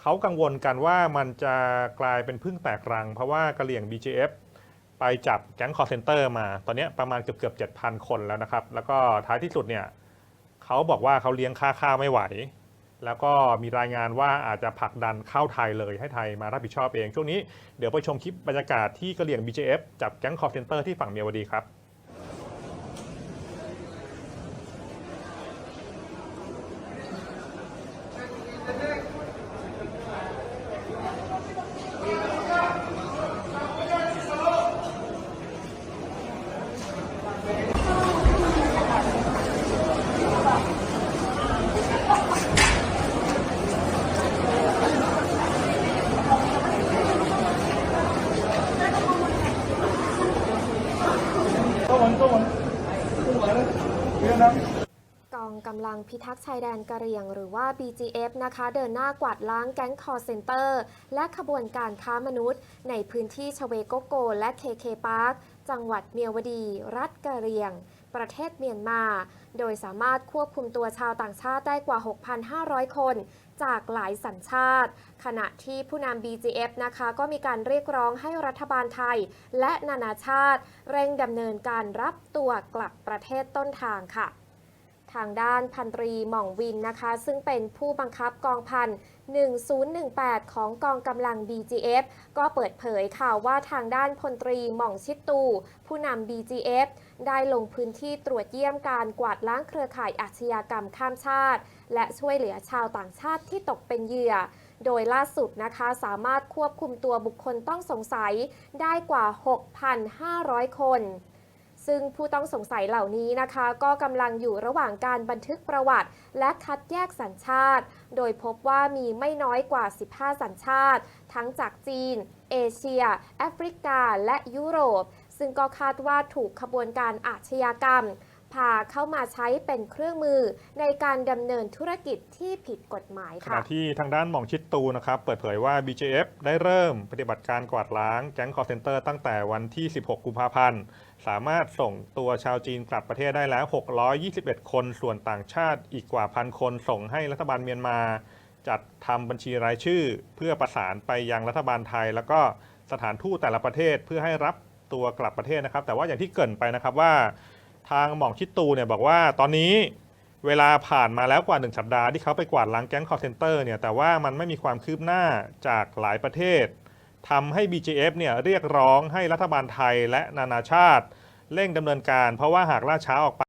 เขากังวลกันว่ามันจะกลายเป็นพึ่งแตกรัง เพราะว่ากระเหลี่ยง BJF ไปจับแก๊งคอร์เซนเตอร์มา ตอนนี้ประมาณเกือบเกือบเจ็ดพันคนแล้วนะครับ แล้วก็ท้ายที่สุดเนี่ยเขาบอกว่าเขาเลี้ยงค่าข้าวไม่ไหว แล้วก็มีรายงานว่าอาจจะผลักดันเข้าไทยเลยให้ไทยมารับผิดชอบเอง ช่วงนี้เดี๋ยวไปชมคลิปบรรยากาศที่กระเหลี่ยง BJF จับแก๊งคอร์เซนเตอร์ที่ฝั่งเมียวดีครับ กองกำลังพิทักษ์ชายแดนกะเหรี่ยงหรือว่า BGF นะคะ เดินหน้ากวาดล้างแก๊งคอร์เซนเตอร์ และขบวนการค้ามนุษย์ ในพื้นที่ชเวโกโก และเคเคพาร์คจังหวัดเมียวดี รัฐกะเหรี่ยง ประเทศเมียนมา โดยสามารถควบคุมตัวชาวต่างชาติได้กว่า 6,500 คน จากหลายสัญชาติ ขณะที่ผู้นำ BGF นะคะก็มีการเรียกร้องให้รัฐบาลไทย และนานาชาติ เร่งดำเนินการรับตัวกลับประเทศต้นทางค่ะ ทางด้านพันตรีหม่องวินนะคะ ซึ่งเป็นผู้บังคับกองพัน1018 ของกองกำลัง BGF ก็เปิดเผยค่ะว่าทางด้านพลตรีหม่องชิดตู ผู้นำ BGF ได้ลงพื้นที่ตรวจเยี่ยมการกวาดล้างเครือข่ายอาชญากรรมข้ามชาติ และช่วยเหลือชาวต่างชาติที่ตกเป็นเหยื่อ โดยล่าสุดนะคะสามารถควบคุมตัวบุคคลต้องสงสัยได้กว่า 6,500 คน ซึ่งผู้ต้องสงสัยเหล่านี้นะคะ ก็กำลังอยู่ระหว่างการบันทึกประวัติ และคัดแยกสัญชาติ โดยพบว่ามีไม่น้อยกว่า 15 สัญชาติ ทั้งจากจีน เอเชีย แอฟริกา และยุโรป ซึ่งก็คาดว่าถูกขบวนการอาชญากรรม พาเข้ามาใช้เป็นเครื่องมือในการดำเนินธุรกิจที่ผิดกฎหมายขค่ะ ณะที่ทางด้านหม่องชิดตูนะครับ เปิดเผยว่า BJF ได้เริ่มปฏิบัติการกวาดล้างแก๊งคอร์เซนเตอร์ตั้งแต่วันที่ 16 กุมภาพันธ์ สามารถส่งตัวชาวจีนกลับประเทศได้แล้ว 621 คน ส่วนต่างชาติอีกกว่าพันคนส่งให้รัฐบาลเมียนมา จัดทำบัญชีรายชื่อ เพื่อประสานไปยังรัฐบาลไทย แล้วก็สถานทูตแต่ละประเทศเพื่อให้รับตัวกลับประเทศนะครับ แต่ว่าอย่างที่เกรินไปนะครับว่า ทางหม่องชิดตูเนี่ยบอกว่าตอนนี้เวลาผ่านมาแล้วกว่า 1 สัปดาห์ที่เขาไปกวาดล้างแก๊งคอร์เซนเตอร์เนี่ยแต่ว่ามันไม่มีความคืบหน้าจากหลายประเทศทำให้ BJF เนี่ยเรียกร้องให้รัฐบาลไทยและนานาชาติ เร่งดำเนินการ เพราะว่าหากล่าช้าออกไป